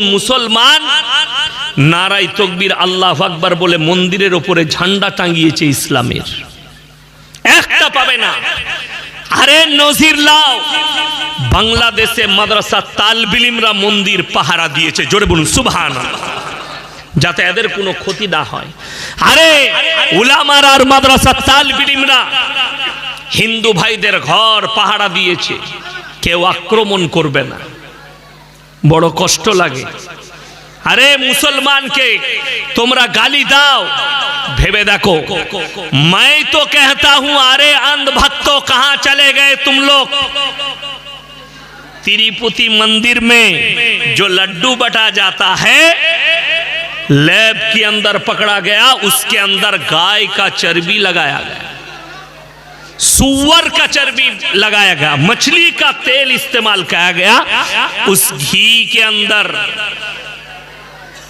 মুসলমান? নারাই তকবির আল্লাহ আকবার বলে মন্দিরের ওপরে ঝান্ডা টাঙ্গিয়েছে ইসলামের। একটা পাবে না। আরে নজির লাও। বাংলাদেশে মাদ্রাসা তালবিলিমরা মন্দির পাহারা দিয়েছে। জোরে বলুন সুবহান যাতে এদের কোনো ক্ষতি না হয়। আরে উলামার আর মাদ্রাসা তালবিলিমরা হিন্দু ভাইদের ঘর পাহারা দিয়েছে। কেউ আক্রমণ করবে না। বড় কষ্ট লাগে আরে মুসলমানকে তোমরা গালি দাও ভেবে দেখো मैं तो कहता हूं अरे अंध भक्तों कहां चले गए तुम लोग तिरुपति मंदिर में जो लड्डू बटा जाता है लैब के अंदर पकड़ा गया उसके अंदर गाय का चर्बी लगाया गया सुअर का चर्बी लगाया गया मछली का तेल इस्तेमाल किया गया उस घी के अंदर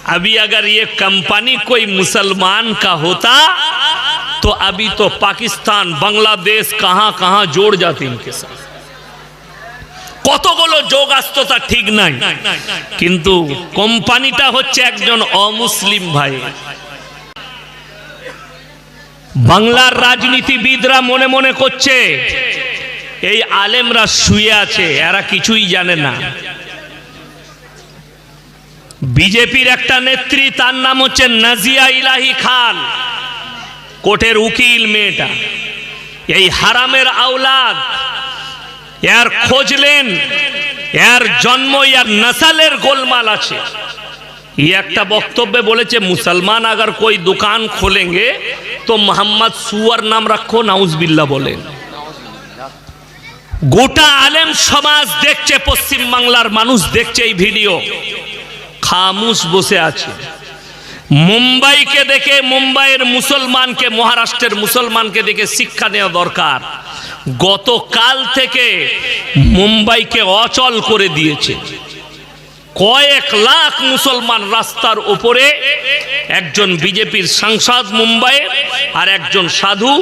अभी अगर ये कंपनी कोई मुसलमान का होता तो अभी तो पाकिस्तान बांग्लादेश कहां कहां जोड़ जाते इनके साथ কতগুলো যোগ আসতো তা ঠিক নাই কিন্তু কোম্পানিটা হচ্ছে একজন অমুসলিম ভাই বাংলার রাজনীতিবিদরা মনে মনে করছে, এই আলেমরা শুয়ে আছে, এরা কিছুই জানে না। বিজেপির একটা নেত্রী, তার নাম হচ্ছে নাজিয়া ইলাহি খান, কোর্টের উকিল মেয়েটা। এই হারামের আওলাদ, এর খোঁজলেন এর জন্ম ইয়ার নাসালের গোলমাল আছে। ये একটা বক্তব্যে বলেছে মুসলমান अगर कोई दुकान खोलेंगे तो मोहम्मद सुअर नाम रखो नाउजबिल्ला বলেন গোটা আলেম সমাজ দেখছে পশ্চিম বাংলার মানুষ দেখছে এই ভিডিও খামুশ বসে আছে মুম্বাইকে দেখে মুম্বাইয়ের মুসলমানকে মহারাষ্ট্রের মুসলমানকে দেখে শিক্ষা নেওয়া দরকার গতকাল থেকে মুম্বাইকে অচল করে দিয়েছে কয়েক লাখ মুসলমান রাস্তার ওপরে একজন বিজেপির সাংসদ মুম্বাইয়ে আর একজন সাধু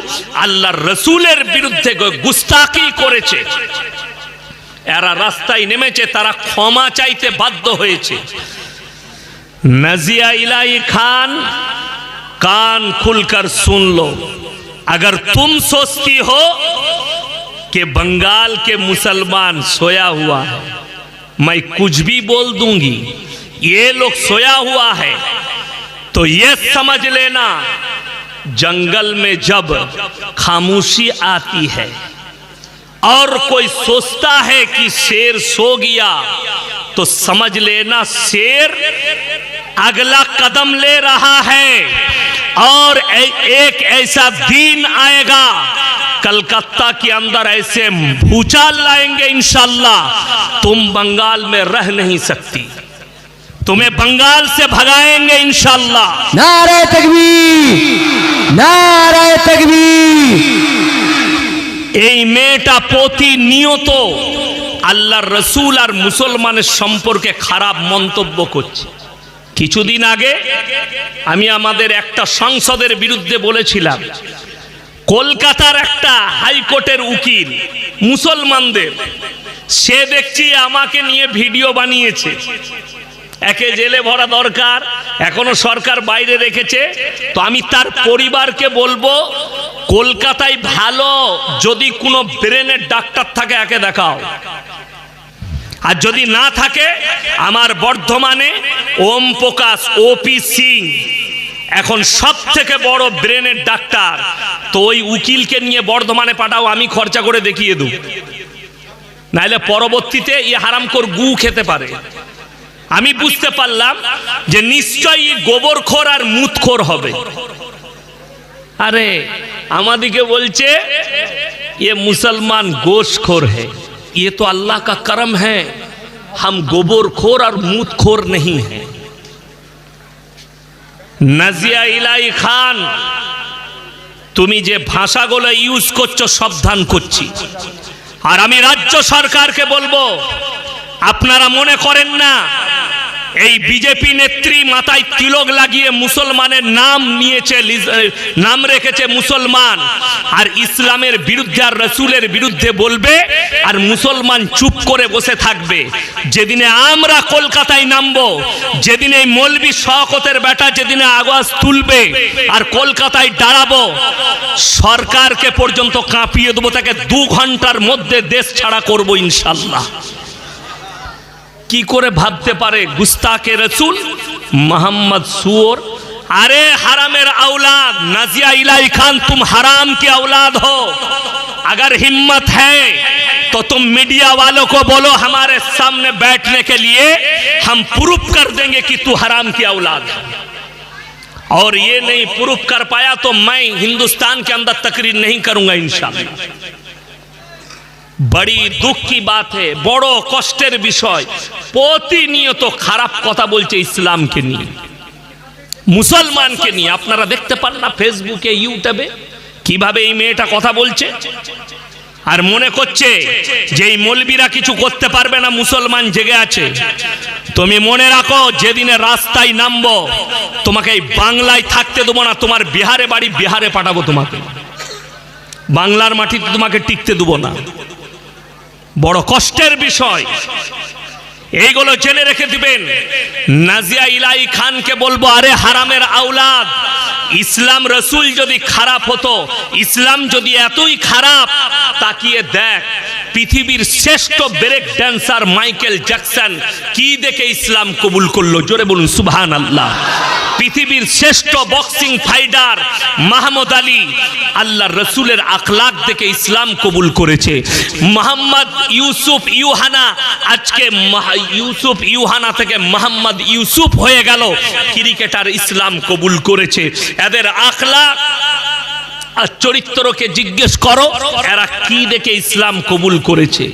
আল্লাহর রসুলের বিরুদ্ধে গুস্তাকি করেছে এরা রাস্তায় নেমেছে তারা ক্ষমা চাইতে বাধ্য হয়েছে नजिया इलाई खान कान खुलकर सुन लो अगर तुम सोचती हो कि बंगाल के मुसलमान सोया हुआ है मैं कुछ भी बोल दूँगी, ये लोग सोया हुआ है। तो ये समझ लेना, जंगल में जब खामोशी आती है और कोई सोचता है कि शेर सो गया तो समझ लेना, शेर अगला कदम ले रहा है। और ए- एक ऐसा दिन आएगा कलकत्ता के अंदर ऐसे भूचाल लाएंगे इंशाल्लाह तुम बंगाल में रह नहीं सकती तुम्हें बंगाल से भगाएंगे इंशाल्लाह নারায় তকবীর নারায় তকবীর এই মেয়েটা প্রতিনিয়ত আল্লাহর রসুল আর মুসলমানের সম্পর্কে খারাপ মন্তব্য করছে কিছুদিন আগে আমি আমাদের একটা সংসদের বিরুদ্ধে বলেছিলাম, কলকাতার একটা হাইকোর্টের উকিল, মুসলমানদের, সে দেখছি আমাকে নিয়ে ভিডিও বানিয়েছে। একে জেলে ভরা দরকার, এখনও সরকার বাইরে রেখেছে। তো আমি তার পরিবারকে বলব, কলকাতায় ভালো যদি কোনো ব্রেনের ডাক্তার থাকে, একে দেখাও। আর যদি না থাকে, আমার বর্ধমানে ওম প্রকাশ ওপি সিং। এখন সব থেকে বড় ব্রেনের ডাক্তার। তো ওই উকিলকে নিয়ে বর্ধমানে পাঠাও, আমি খরচা করে দেখিয়ে দেব। নাহলে পরবর্তীতে ই হারামকর গু খেতে পারে। আমি বুঝতে পারলাম যে নিশ্চয়ই গোবরখোর আর মুতখোর হবে। আরে, আমাদিকে বলছে, এ মুসলমান গোসখোর হ্যাঁ ये तो अल्लाह का करम है हम गोबरखोर और मूतखोर नहीं हैं নাজিয়া ইলাই খান তুমি যে ভাষাগুলো ইউজ করছো সাবধান করছি আর আমি রাজ্য সরকারকে বলবো আপনারা মনে করেন না এই বিজেপি নেত্রী মাথায় তিলক লাগিয়ে মুসলমানের নাম নিয়েছে নাম রেখেছে মুসলমান। আর ইসলামের বিরুদ্ধে আর রসুলের বিরুদ্ধে বলবে আর মুসলমান চুপ করে বসে থাকবে। যেদিনে আমরা কলকাতায় নামবো, যেদিন এই মলবি শওকতের বেটা যেদিনে আওয়াজ তুলবে আর কলকাতায় দাঁড়াবো, সরকারকে পর্যন্ত কাঁপিয়ে দেবো, তাকে দু ঘণ্টার মধ্যে দেশ ছাড়া করব ইনশাল্লাহ। কি করে ভাবতে পারে গুস্তাকে রসুল মোহাম্মদ সুর अरे हरामेर औलाद नजिया इलाई खान तुम हराम की औलाद हो अगर हिम्मत है तो तुम मीडिया वालों को बोलो हमारे सामने बैठने के लिए हम प्रूफ कर देंगे कि तू हराम की औलाद है और ये नहीं प्रूफ कर पाया तो मैं हिंदुस्तान के अंदर तकरीर नहीं करूंगा इंशाल्लाह বড়ি দুঃখ বাত বড় কষ্টের বিষয়। প্রতিনিয়ত খারাপ কথা বলছে ইসলামকে নিয়ে। মুসলমানকে নিয়ে, আপনারা দেখতে পান না ফেসবুকে ইউটিউবে কীভাবে এই মেয়েটা কথা বলছে? আর মনে করছে যে এই মলবিরা কিছু করতে পারবে না, মুসলমান জেগে আছে। তুমি মনে রাখো, যেদিনে রাস্তায় নামবো, তোমাকে এই বাংলায় থাকতে দেবো না, তোমার বিহারে বাড়ি বিহারে পাঠাবো তোমাকে। বাংলার মাটিতে তোমাকে টিকতে দেবো না। বড় কষ্টের বিষয়। এইগুলো জেনে রেখে দিবেন। নাজিয়া ইলাই খানকে বলব, আরে হারামের আউলাদ ইসলাম রসুল যদি খারাপ হতো, ইসলাম যদি এতই খারাপ, তাকিয়ে দেখ, পৃথিবীর শ্রেষ্ঠ ব্রেক ড্যান্সার মাইকেল জ্যাকসন কি দেখে ইসলাম কবুল করল? জোরে বলুন সুবহান আল্লাহ পৃথিবীর শ্রেষ্ঠ বক্সিং ফাইটার মাহমুদ আলী আল্লাহ রসুলের আখলাক দেখে ইসলাম কবুল করেছে। মোহাম্মদ ইউসুফ ইউহানা আজকে ইউসুফ ইউহানা থেকে মোহাম্মদ ইউসুফ হয়ে গেল, ক্রিকেটার ইসলাম কবুল করেছে। এদের আখলাক আর চরিত্রকে জিজ্ঞেস করো, এরা কি দেখে ইসলাম কবুল করেছে?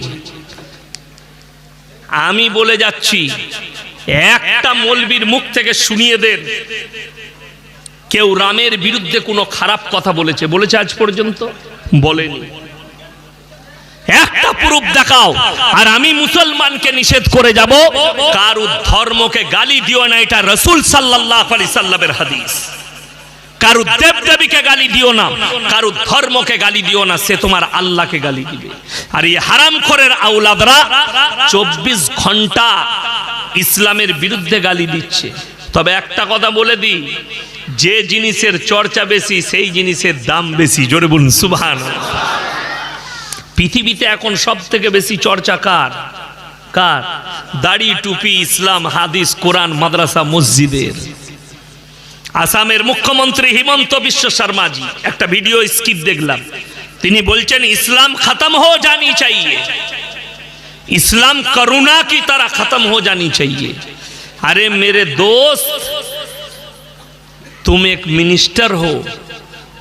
আমি বলে যাচ্ছি একটা মলবির মুখ থেকে শুনিয়ে দেন কেউ রামের বিরুদ্ধে কোনো খারাপ কথা বলেছে। বলেছে আজ পর্যন্ত? বলেনি। একটা প্রুফ দেখাও। আর আমি মুসলমানকে নিষেধ করে যাব, কারু ধর্মকে গালি দিও না, এটা রসুল সাল্লাহ আলি সাল্লামের হাদিস। কারু দেব দেবীকে গালি দিও না, কারু ধর্মকে গালি দিও না, সে তোমার আল্লাহকে গালি দিবে। আর এই হারাম খরের আউলাদরা চব্বিশ ঘণ্টা ইসলামের বিরুদ্ধে গালি দিচ্ছে। তবে একটা কথা বলে দিই, যে জিনিসের চর্চা বেশি, সেই জিনিসের দাম বেশি। জোরে বলুন সুবহান পৃথিবীতে এখন সব থেকে বেশি চর্চা কার? কার? দাড়ি, টুপি, ইসলাম, হাদিস, কোরআন, মাদ্রাসা, মসজিদের। আসামের মুখ্যমন্ত্রী হিমন্ত বিশ্ব শর্মাজি, একটা ভিডিও স্কিপ দেখলাম। তিনি বলছেন, ইসলাম খতম হো জানি চাইয়ে। इस्लाम करुणा की तरह खत्म हो जानी चाहिए। अरे मेरे दोस्त, तुम एक मिनिस्टर हो,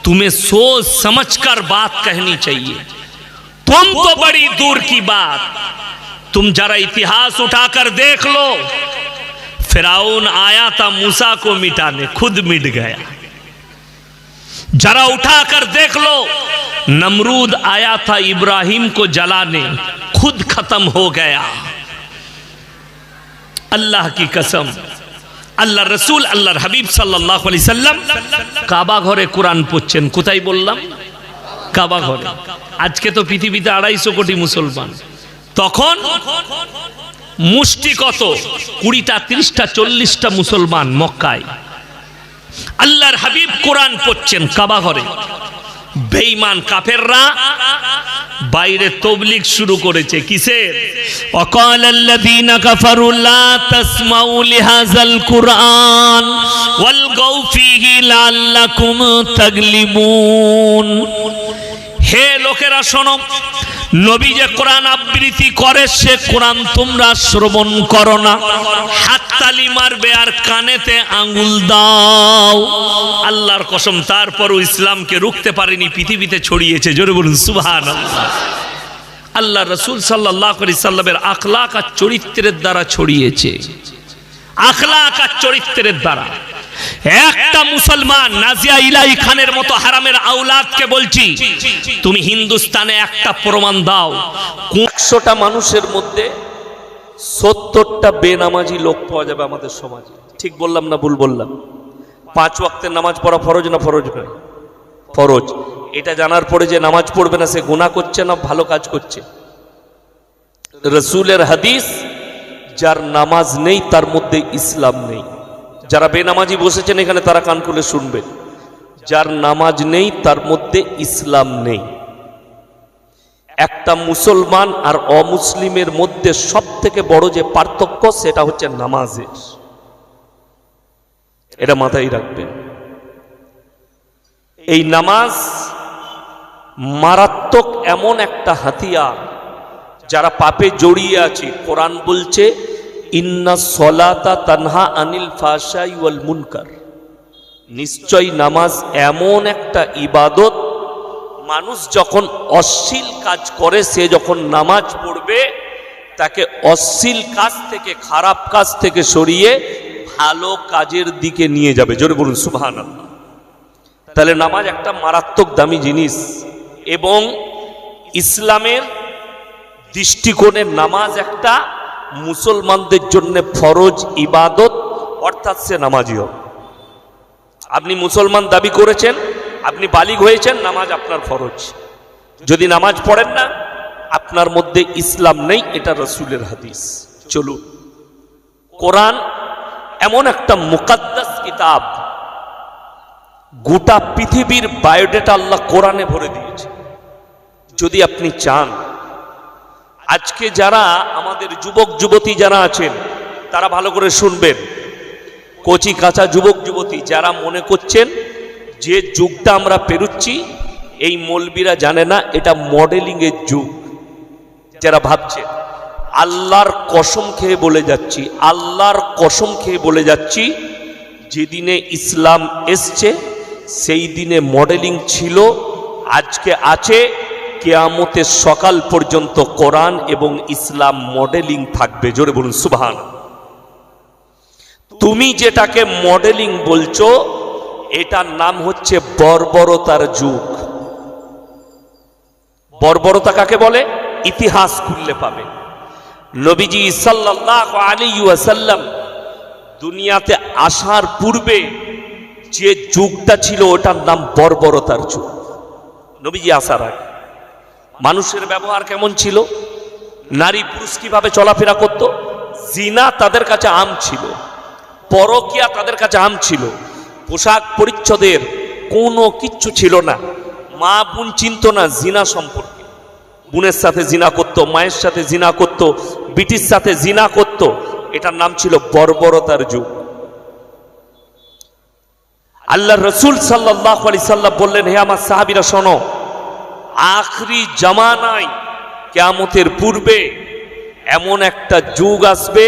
तुम्हें सोच समझकर बात कहनी चाहिए। तुम तो बड़ी दूर की बात, तुम जरा इतिहास उठाकर देख लो। फिराउन आया था मूसा को मिटाने, खुद मिट गया। जरा उठाकर देख लो, नमरूद आया था इब्राहिम को जलाने। खुद खत्म हो गया अल्लाह की कसम আল্লাহ রসুল আল্লাহর হাবিব সাল্লাহ আলি সাল্লাম কাবা ঘরে কোরআন পড়ছেন কোথায় বললাম কাবা ঘরে আজকে তো পৃথিবীতে আড়াইশো কোটি মুসলমান তখন মুষ্টি কত কুড়িটা তিরিশটা চল্লিশটা মুসলমান মক্কায় আল্লাহর হাবিব কোরআন পড়ছেন কাবা ঘরে বেঈমান কাফেররা বাইরে তবলিক শুরু করেছে। কিসের? অকাল আল্লাযীনা কাফারু লা তাসমাউ লিহাযাল কুরআন ওয়াল গাউ ফীহি লাআল্লাকুম তাগলিবুন হে লোকেরা শোনো নবী যে কোরআন আবৃত্তি করে, সে কোরআন তোমরা শ্রবণ করো না। হাততালি মারবে আর কানেতে আঙ্গুল দাও। আল্লাহর কসম, তারপরও ইসলামকে রুখতে পারেনি, পৃথিবীতে ছড়িয়েছে। জোরে বলুন সুবহান আল্লাহ রসুল সাল্লাহ আলি সাল্লামের আখলাক আর চরিত্রের দ্বারা ছড়িয়েছে। আখলাক আর চরিত্রের দ্বারা। একটা মুসলমান নাজিয়া ইলাই খানের মতো হারামের আউলাদকে বলছি, তুমি হিন্দুস্তানে একটা প্রমাণ দাও। একশোটা মানুষের মধ্যে সত্তরটা বেনামাজি লোক পাওয়া যাবে আমাদের সমাজে। ঠিক বললাম না ভুল বললাম? পাঁচ ওয়াক্তের নামাজ পড়া ফরজ না ফরজ নয়? ফরজ। এটা জানার পরে যে নামাজ পড়বে না, সে গুনাহ করছে না, ভালো কাজ করছে। রসুলের হাদিস, যার নামাজ নেই, তার মধ্যে ইসলাম নেই। যারা বেনামাজি বসেছেন এখানে তারা কান খুলে শুনবেন। যার নামাজ নেই, তার মধ্যে ইসলাম নেই। একটা মুসলমান আর অমুসলিমের মধ্যে সব থেকে বড় যে পার্থক্য, সেটা হচ্ছে নামাজের। এটা মাথায় রাখবেন। এই নামাজ মারাত্মক এমন একটা হাতিয়ার, যারা পাপে জড়িয়ে আছে। কোরআন বলছে ইন্না সলাতা তানহা আনিল ফাশাই ওয়াল মুনকার। নিশ্চয় নামাজ এমন একটা ইবাদত, মানুষ যখন অশ্লীল কাজ করে, সে যখন নামাজ পড়বে, তাকে অশ্লীল কাজ থেকে, খারাপ কাজ থেকে সরিয়ে ভালো কাজের দিকে নিয়ে যাবে। জোরে বলুন সুবহান তাহলে নামাজ একটা মারাত্মক দামি জিনিস এবং ইসলামের দৃষ্টিকোণে নামাজ একটা মুসলমানদের জন্য ফরজ ইবাদত, অর্থাৎ সে নামাজি হবে। আপনি মুসলমান দাবি করেছেন, আপনি বালিগ হয়েছেন, নামাজ আপনার ফরজ। যদি নামাজ পড়েন না, আপনার মধ্যে ইসলাম নেই, এটা রসুলের হাদিস। চলুন। কোরআন এমন একটা মুকাদ্দাস কিতাব, গোটা পৃথিবীর বায়োডেটা আল্লাহ কোরআনে ভরে দিয়েছে। যদি আপনি চান আজকে যারা আমাদের যুবক যুবতী যারা আছেন, তারা ভালো করে শুনবেন। কচি কাঁচা যুবক যুবতী যারা মনে করছেন, যে যুগটা আমরা পেরুচ্ছি, এই মলবিরা জানে না, এটা মডেলিংয়ের যুগ। যারা ভাবছেন, আল্লাহর কসম খেয়ে বলে যাচ্ছি, আল্লাহর কসম খেয়ে বলে যাচ্ছি, যেদিনে ইসলাম এসছে, সেই দিনে মডেলিং ছিল, আজকে আছে কেয়ামতের সকাল পর্যন্ত কোরআন এবং ইসলাম মডেলিং থাকবে। জোরে বলুন, সুবহান। তুমি যেটাকে মডেলিং বলছো, এটার নাম হচ্ছে বর্বরতার যুগ। বর্বরতা কাকে বলে? ইতিহাস খুললে পাবে। নবীজি সাল্লাল্লাহু আলাইহি ওয়াসাল্লাম দুনিয়াতে আসার পূর্বে যে যুগটা ছিল, ওটার নাম বর্বরতার যুগ। নবীজি আসার আগে। মানুষের ব্যবহার কেমন ছিল? নারী পুরুষ কীভাবে চলাফেরা করত? জিনা তাদের কাছে আম ছিল। পরকিয়া তাদের কাছে আম ছিল। পোশাক পরিচ্ছদের কোনো কিচ্ছু ছিল না। মা বোন চিনত না জিনা সম্পর্কে। বোনের সাথে জিনা করত, মায়ের সাথে জিনা করত, বিটির সাথে জিনা করত। এটার নাম ছিল বর্বরতার যুগ। আল্লাহ রসুল সাল্লাহ আলি সাল্লাহ বললেন, হে আমার সাহাবিরা, শোনো। আখরি জামানায় কেয়ামতের পূর্বে এমন একটা যুগ আসবে,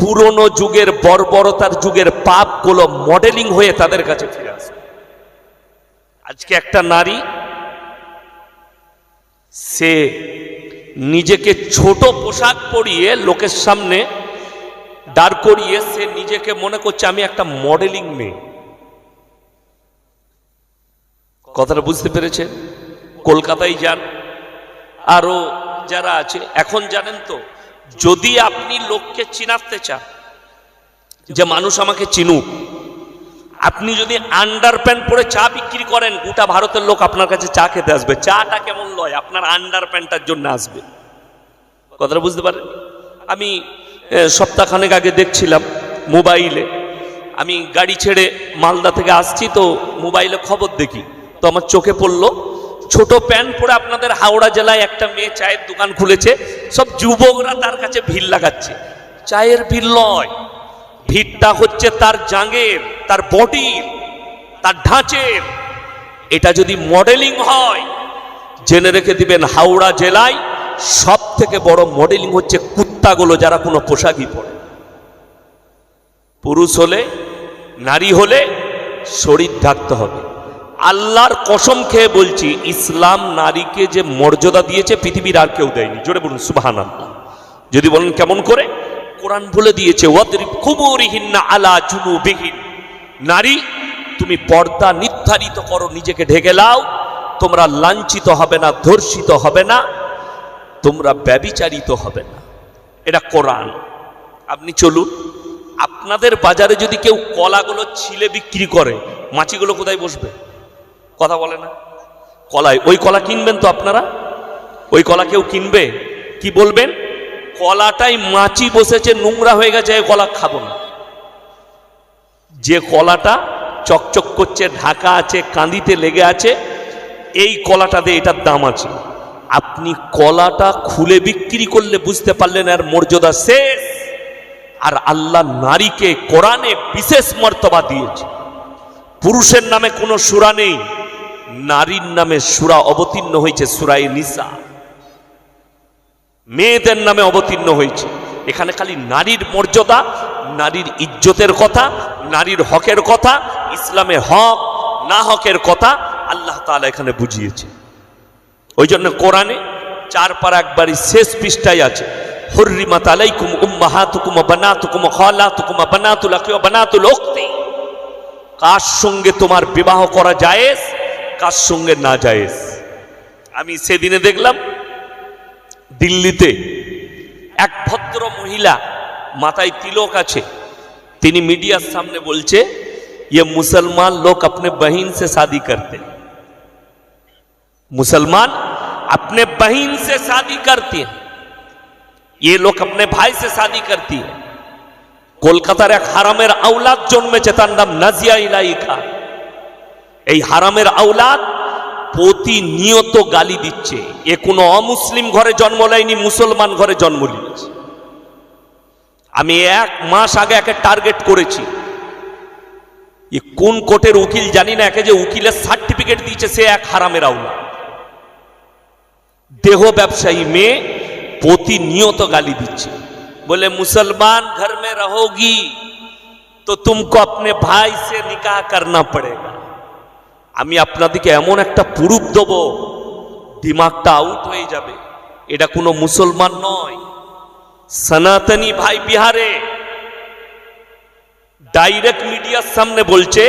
পুরনো যুগের বর্বরতার যুগের পাপগুলো মডেলিং হয়ে তাদের কাছে ফিরে আসবে। আজকে একটা নারী, সে নিজেকে ছোট পোশাক পরিয়ে লোকের সামনে দাঁড় করিয়ে সে নিজেকে মনে করছে, আমি একটা মডেলিং মেয়ে। কথাটা বুঝতে পেরেছে কলকাতায় যান। আরও যারা আছে, এখন জানেন তো, যদি আপনি লোককে চিনাতে চান, যে মানুষ আমাকে চিনুক, আপনি যদি আন্ডার প্যান্ট পরে চা বিক্রি করেন, গোটা ভারতের লোক আপনার কাছে চা খেতে আসবে। চাটা কেমন লয়? আপনার আন্ডার প্যান্টটার জন্য আসবে। কথাটা বুঝতে পারেন? আমি সপ্তাহখানেক আগে দেখছিলাম মোবাইলে। আমি গাড়ি ছেড়ে মালদা থেকে আসছি, তো মোবাইলে খবর দেখি। তো আমার চোখে পড়ল ছোট প্যান্ট পরে আপনাদের হাওড়া জেলায় একটা মেয়ে চায়ের দোকান খুলেছে, সব যুবকরা তার কাছে ভিড় লাগাচ্ছে। চায়ের ভিড় নয়, ভিড়টা হচ্ছে তার জাঙ্গের, তার বডির, তার ঢাঁচের। এটা যদি মডেলিং হয়, জেনে রেখে দিবেন হাওড়া জেলায় সব থেকে বড় মডেলিং হচ্ছে কুত্তাগুলো যারা কোনো পোশাকই পরে। পুরুষ হলে, নারী হলে শরীর ঢাকতে হবে। আল্লাহর কসম খেয়ে বলছি, ইসলাম নারীকে যে মর্যাদা দিয়েছে পৃথিবীর আর কেউ দেয়নি। জোরে বলুন সুবাহান আল্লাহ যদি বলেন কেমন করে? কোরআন বলে দিয়েছে আলা নারী, তুমি পর্দা নির্ধারিত করো, নিজেকে ঢেকে লাও। তোমরা লাঞ্ছিত হবে না, ধর্ষিত হবে না। তোমরা ব্যবিচারিত হবে না। এটা কোরআন। আপনি চলুন, আপনাদের বাজারে যদি কেউ কলাগুলো ছিলে বিক্রি করে, মাছিগুলো কোথায় বসবে? কথা বলে না। কলায় ওই কলা কিনবেন তো আপনারা? ওই কলা কেউ কিনবে? কি বলবেন? কলাটাই মাছি বসেছে, নোংরা হয়ে গেছে কলা খাব না। যে কলাটা চকচক করছে, ঢাকা আছে, কাঁদিতে লেগে আছে, এই কলাটাতে এটার দাম আছে। আপনি কলাটা খুলে বিক্রি করলে বুঝতে পারলেন আর মর্যাদা শেষ। আর আল্লাহ নারীকে কোরআনে বিশেষ মর্তবা দিয়েছে। পুরুষের নামে কোনো সুরা নেই। নারীর নামে সুরা অবতীর্ণ হয়েছে, সুরাই নিসা। মেয়েদের নামে অবতীর্ণ হয়েছে। এখানে খালি নারীর মর্যাদা, নারীর ইজ্জতের কথা, নারীর হকের কথা, ইসলামে হক, না হকের কথা আল্লাহ তাআলা এখানে বুঝিয়েছে। ওই জন্য কোরআনে চার পার একবারই শেষ পৃষ্ঠায় আছে, হুররিমাত আলাইকুম উম্মাহাতুকুম বানাতুকুম ওয়া খালাতুকুম ওয়া বানাতুল উখতি। কার সঙ্গে তোমার বিবাহ করা জায়েজ? কার সঙ্গে না জায়েজ আমি সেদিনে দেখলাম দিল্লিতে এক ভদ্র মহিলা মাথায় তিলক আছে তিনি মিডিয়ার সামনে বলছে ये मुसलमान लोग अपने बहन से शादी करते हैं मुसलमान अपने बहन से शादी करते हैं ये लोग अपने भाई से शादी करती है কলকাতার এক হারামের আওলাদ জন্মেছে তার নাম নাজিয়া ইলাই খা এই হারামের আওলাদ প্রতিনিয়ত গালি দিচ্ছে এ কোনো অমুসলিম ঘরে জন্ম নেয়নি মুসলমান ঘরে জন্ম নিয়েছে আমি এক মাস আগে একে টার্গেট করেছি এ কোন কোর্টের উকিল জানি না একে যে উকিলের সার্টিফিকেট দিয়েছে সে এক হারামের আওলাদ দেহ ব্যবসায়ী মেয়ে প্রতিনিয়ত গালি দিচ্ছে बोले मुसलमान घर में रहोगी तो तुमको अपने भाई से निकाह करना पड़ेगा আমি আপনাদেরকে এমন একটা পুরুপ দেব দিমাগটা আউট হয়ে যাবে এটা কোনো মুসলমান নয় সনাতনী ভাই বিহারে डायरेक्ट मीडिया सामने बोलचे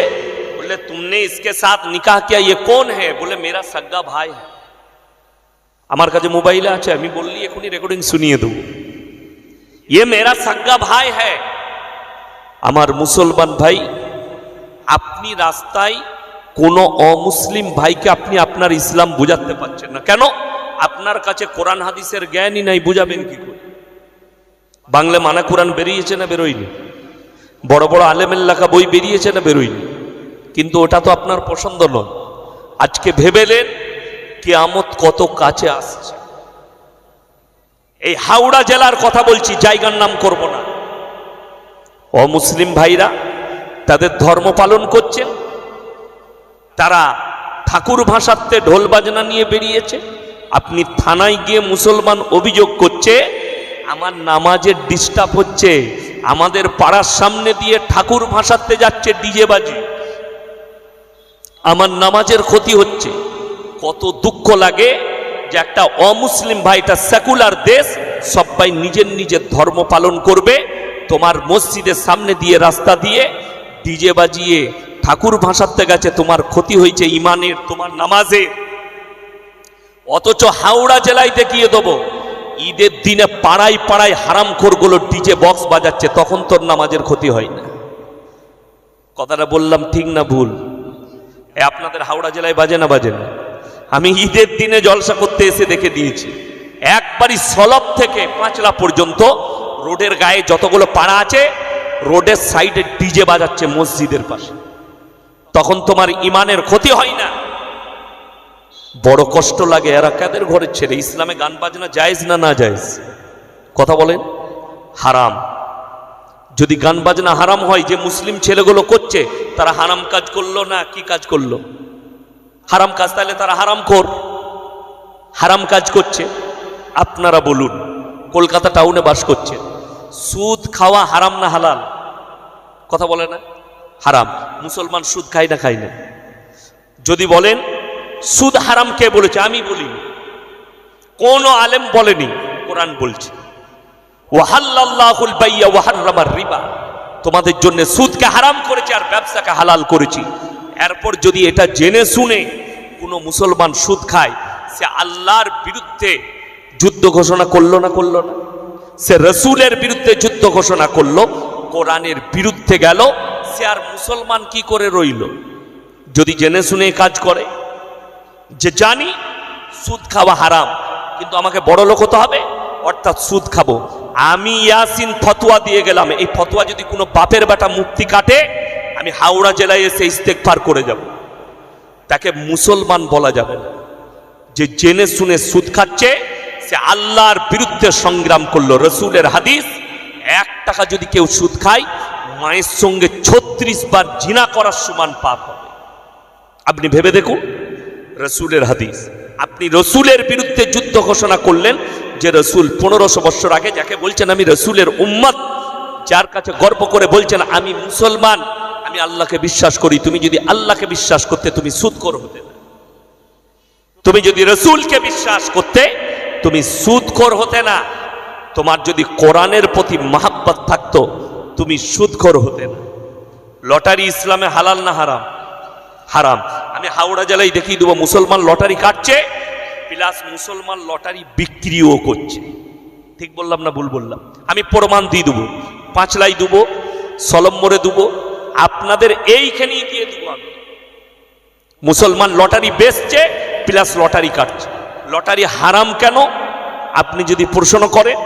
बोले तुमने इसके साथ निकाह किया ये कौन है बोले मेरा सग्गा भाई है আমার কাছে মোবাইলে আছে আমি বললি এখনই রেকর্ডিং শুনিয়ে দেবো ये मेरा सग्गा भाई है আমার মুসলমান ভাই আপনি রাস্তায় কোনো অমুসলিম ভাইকে আপনি আপনার ইসলাম বুঝাতে পারছেন না। কেন? আপনার কাছে কোরআন হাদিসের জ্ঞানই নাই, বুঝাবেন কি করে? বাংলা মানা কোরআন বেরিয়েছে না বেরোয়নি? বড় বড় আলেমের লেখা বই বেরিয়েছে না বেরোয়নি? কিন্তু ওটা তো আপনার পছন্দ নয়। আজকে ভেবেলেন কেয়ামত কত কাছে আসছে। এই হাওড়া জেলার কথা বলছি, জায়গার নাম করব না। অমুসলিম ভাইরা, তাদের ধর্ম পালন করছেন তারা ঠাকুর ভাষাতে ঢোল বাজনা নিয়ে বেরিয়েছে। আপনি থানায় গিয়ে মুসলমান অভিযোগ করছে, আমার নামাজের ডিস্টার্ব হচ্ছে। আমাদের পাড়ার সামনে দিয়ে ঠাকুর ভাষাতে যাচ্ছে ডিজে বাজি। আমার নামাজের ক্ষতি হচ্ছে। কত দুঃখ লাগে যে একটা অমুসলিম ভাইটা সেকুলার দেশ, সবাই নিজের নিজের ধর্ম পালন করবে। তোমার মসজিদের সামনে দিয়ে রাস্তা দিয়ে ডিজে বাজিয়ে ঠাকুর ভাসাতে গেছে, তোমার ক্ষতি হয়েছে ইমানের, তোমার নামাজের। অথচ হাওড়া জেলায় দেখিয়ে দেবো, ঈদের দিনে পাড়ায় পাড়ায় হারামখোরগুলো ডিজে বক্স বাজাচ্ছে, তখন তোর নামাজের ক্ষতি হয় না। কথাটা বললাম, ঠিক না ভুল? এ, আপনাদের হাওড়া জেলায় বাজে না বাজে না? আমি ঈদের দিনে জলসা করতে এসে দেখে দিয়েছি, একবারই সলব থেকে পাঁচলা পর্যন্ত রোডের গায়ে যতগুলো পাড়া আছে, রোডের সাইডে ডিজে বাজাচ্ছে মসজিদের পাশে। তখন তোমার ইমানের ক্ষতি হয় না। বড় কষ্ট লাগে এরা কাদের ঘরের ছেলে ইসলামে গান বাজনা জায়েজ না না জায়েজ? কথা বলেন। হারাম। যদি গান বাজনা হারাম হয়, যে মুসলিম ছেলেগুলো করছে, তারা হারাম কাজ করল না কি কাজ করল? হারাম কাজ তাহলে তারা হারাম কর হারাম কাজ করছে। আপনারা বলুন, কলকাতা টাউনে বাস করছে। সুদ খাওয়া হারাম না হালাল? কথা বলে না? হারাম। মুসলমান সুদ খায় না খায় না। যদি বলেন, সুদ হারাম কে বলেছে? আমি বলিনি। কোন আলেম বলেনি, কোরআন বলছে। ওয়াহাল্লাহুল বাইয়া রিবা। তোমাদের জন্য সুদকে হারাম করেছে আর ব্যবসাকে হালাল করেছি। এরপর যদি এটা জেনে শুনে কোনো মুসলমান সুদ খায়, সে আল্লাহর বিরুদ্ধে যুদ্ধ ঘোষণা করল না করল না? সে রসুলের বিরুদ্ধে যুদ্ধ ঘোষণা করল, কোরআনের বিরুদ্ধে গেল সে আর মুসলমান কি করে রইল? যদি জেনে শুনে কাজ করে, যে জানি সুদ খাওয়া হারাম, কিন্তু আমাকে বড় লোক হতে হবে, অর্থাৎ সুদ খাব। আমি ইয়াসিন ফতোয়া দিয়ে গেলাম, এই ফতোয়া যদি কোনো বাপের বেটা মুক্তি কাটে, আমি হাওড়া জেলায় এসে ইস্তেকফার করে যাব। তাকে মুসলমান বলা যাবে না। যে জেনে শুনে সুদ খাচ্ছে, সে আল্লাহর বিরুদ্ধে সংগ্রাম করল। রসুলের হাদিস, এক টাকা যদি কেউ সুদ খায় মায়ের সঙ্গে ছত্রিশ বার জিনা করার সমান পাপ হবে। আপনি ভেবে দেখুন, রসুলের হাদিস। আপনি রসুলের বিরুদ্ধে যুদ্ধ ঘোষণা করলেন যে রসুল পনেরোশো বৎসর আগে যাকে বলছেন আমি রসুলের উম্মত, যার কাছে গর্ব করে বলছেন, আমি মুসলমান, আমি আল্লাহকে বিশ্বাস করি, তুমি যদি আল্লাহকে বিশ্বাস করতে, তুমি সুদকর হতে না তুমি যদি রসুলকে বিশ্বাস করতে, তুমি সুদখোর হতে না। তোমার যদি কোরআনের প্রতি মাহাব্বত থাকতো তুমি সুদখোর হতে না লটারি ইসলামে হালাল না হারাম? হারাম। আমি হাওড়া জেলায় দেখিয়ে দেবো, মুসলমান লটারি কাটছে, প্লাস মুসলমান লটারি বিক্রিও করছে। ঠিক বললাম না ভুল বললাম? আমি প্রমাণ দিয়ে দেবো পাঁচলাই দেবো, সলম্বরে দেবো, আপনাদের এইখানেই দিয়ে দেবো আমি। মুসলমান লটারি বেচছে, প্লাস লটারি কাটছে। লটারি হারাম কেন? আপনি যদি প্রশ্ন করেন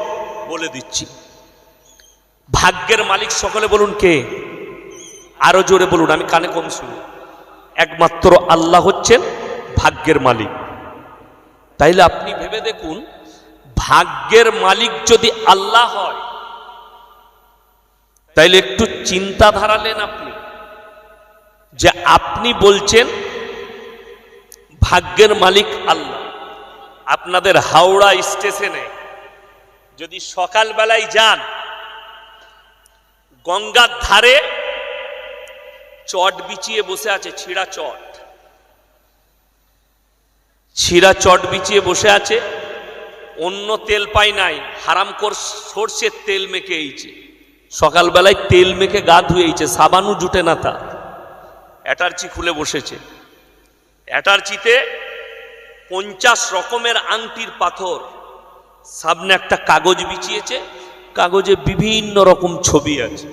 বলে দিচ্ছি। ভাগ্যের মালিক সকলে বলুন কে? আরও জোরে বলুন, আমি কানে কম শুনি। একমাত্র আল্লাহ হচ্ছেন ভাগ্যের মালিক। তাইলে আপনি ভেবে দেখুন, ভাগ্যের মালিক যদি আল্লাহ হয়, তাইলে একটু চিন্তা ধারালেন আপনি। যে আপনি বলছেন, ভাগ্যের মালিক আল্লাহ। আপনাদের হাওড়া স্টেশনে যদি সকালবেলায় যান গঙ্গার ধারে চট বিছিয়ে বসে আছে, ছিঁড়া চট। ছিঁড়া চট বিছিয়ে বসে আছে, অন্য তেল পাই নাই, হারাম কর সর্ষের তেল মেখে এইছে। সকালবেলায় তেল মেখে গা ধুয়েছে সাবানও জুটে না তা। অ্যাটার্চি খুলে বসেছে। অ্যাটার্চিতে পঞ্চাশ রকমের আংটির পাথর। সামনে একটা কাগজ বিছিয়েছে, কাগজে বিভিন্ন রকম ছবি আছে।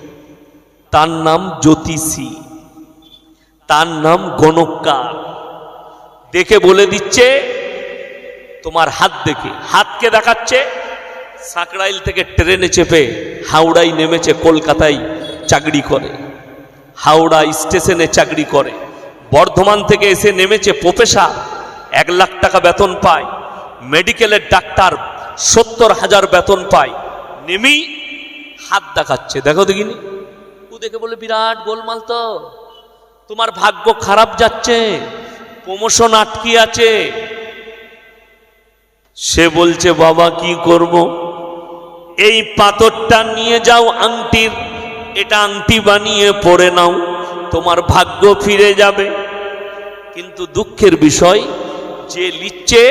তার নাম জ্যোতিষী, তার নাম গণকার। দেখে বলে দিচ্ছে, তোমার হাত দেখে। হাতকে দেখাচ্ছে, সাঁকড়াইল থেকে ট্রেনে চেপে হাওড়ায় নেমেছে, কলকাতায় চাকরি করে। হাওড়া স্টেশনে চাকরি করে। বর্ধমান থেকে এসে নেমেছে প্রফেসর, এক লাখ টাকা বেতন পায়। মেডিকেলের ডাক্তার, সত্তর হাজার বেতন পায়। নেমেই হাত দেখাচ্ছে। দেখো দেখিনি? দেখে বলে বিরাট গোলমাল তো। তোমার ভাগ্য খারাপ যাচ্ছে প্রমোশন আটকে আছে। সে বলছে, বাবা, কি করব? এই পাথরটা নিয়ে যাও আংটির, এটা আংটি বানিয়ে পরে নাও, তোমার ভাগ্য ফিরে যাবে। কিন্তু দুঃখের বিষয়, যে লিচ্ছে,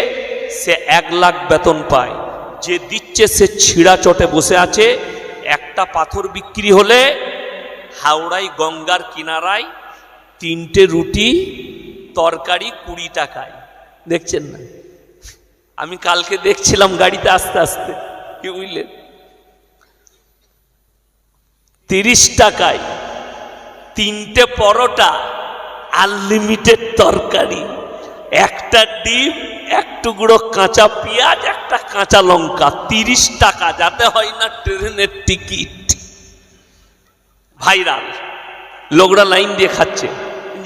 সে এক লাখ বেতন পায়। যে দিচ্ছে, সে ছিঁড়া চটে বসে আছে। একটা পাথর বিক্রি হলে হাওড়ায়, গঙ্গার কিনারায় তিনটে রুটি, তরকারি কুড়ি টাকায়। দেখছেন না? আমি কালকে দেখছিলাম গাড়িতে আস্তে আস্তে। কি বুঝলেন? তিরিশ টাকায় তিনটে পরোটা, আনলিমিটেড তরকারি, একটা ডিম, এক টুকরো কাঁচা পেঁয়াজ, একটা কাঁচা লঙ্কা। তিরিশ টাকা, যাতে হয় না ট্রেনের টিকিট। ভাইরাল। লোকরা লাইন দিয়ে খাচ্ছে।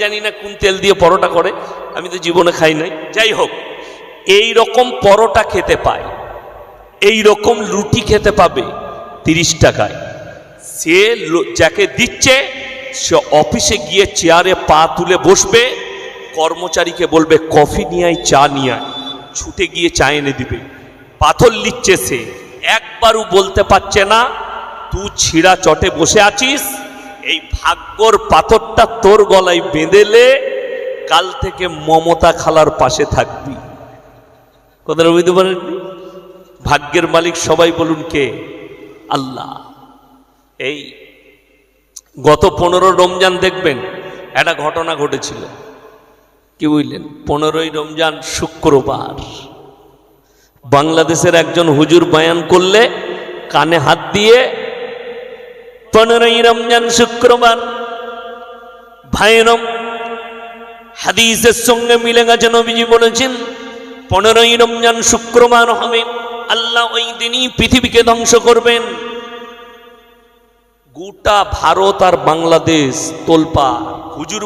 জানি না কোন তেল দিয়ে পরোটা করে, আমি তো জীবনে খাই নাই। যাই হোক, এই রকম পরোটা খেতে পায়, এই রকম রুটি খেতে পাবে তিরিশ টাকায়। সে যাকে দিচ্ছে, সে অফিসে গিয়ে চেয়ারে পা তুলে বসবে, কর্মচারীকে বলবে, কফি নিয়ে চা নিয়ে আয়। ছুটে গিয়ে চা এনে দিবে। পাথর লিচ্ছে সে। একবারও বলতে পারছে না, তুই ছিঁড়া চটে বসে আছিস? এই ভাগ্যর পাথরটা তোর গলায় বেঁধেলে কাল থেকে মমতা খালার পাশে থাকবি। কথাটা বুঝতে পারেননি? ভাগ্যের মালিক সবাই বলুন কে? আল্লাহ। এই গত পনেরো রমজান দেখবেন, একটা ঘটনা ঘটেছিল। কি বুঝলেন? পনেরোই রমজান শুক্রবার। বাংলাদেশের একজন হুজুর বায়ান করলে কানে হাত দিয়ে পনেরোই রমজান শুক্রবার ভাইরম হাদিসের সঙ্গে মিলে গেছে নবীজি বলেছেন পনেরোই রমজান শুক্রবার হবে আল্লাহ ওই দিনই পৃথিবীকে ধ্বংস করবেন গোটা ভারত আর বাংলাদেশ তোলপা হুজুর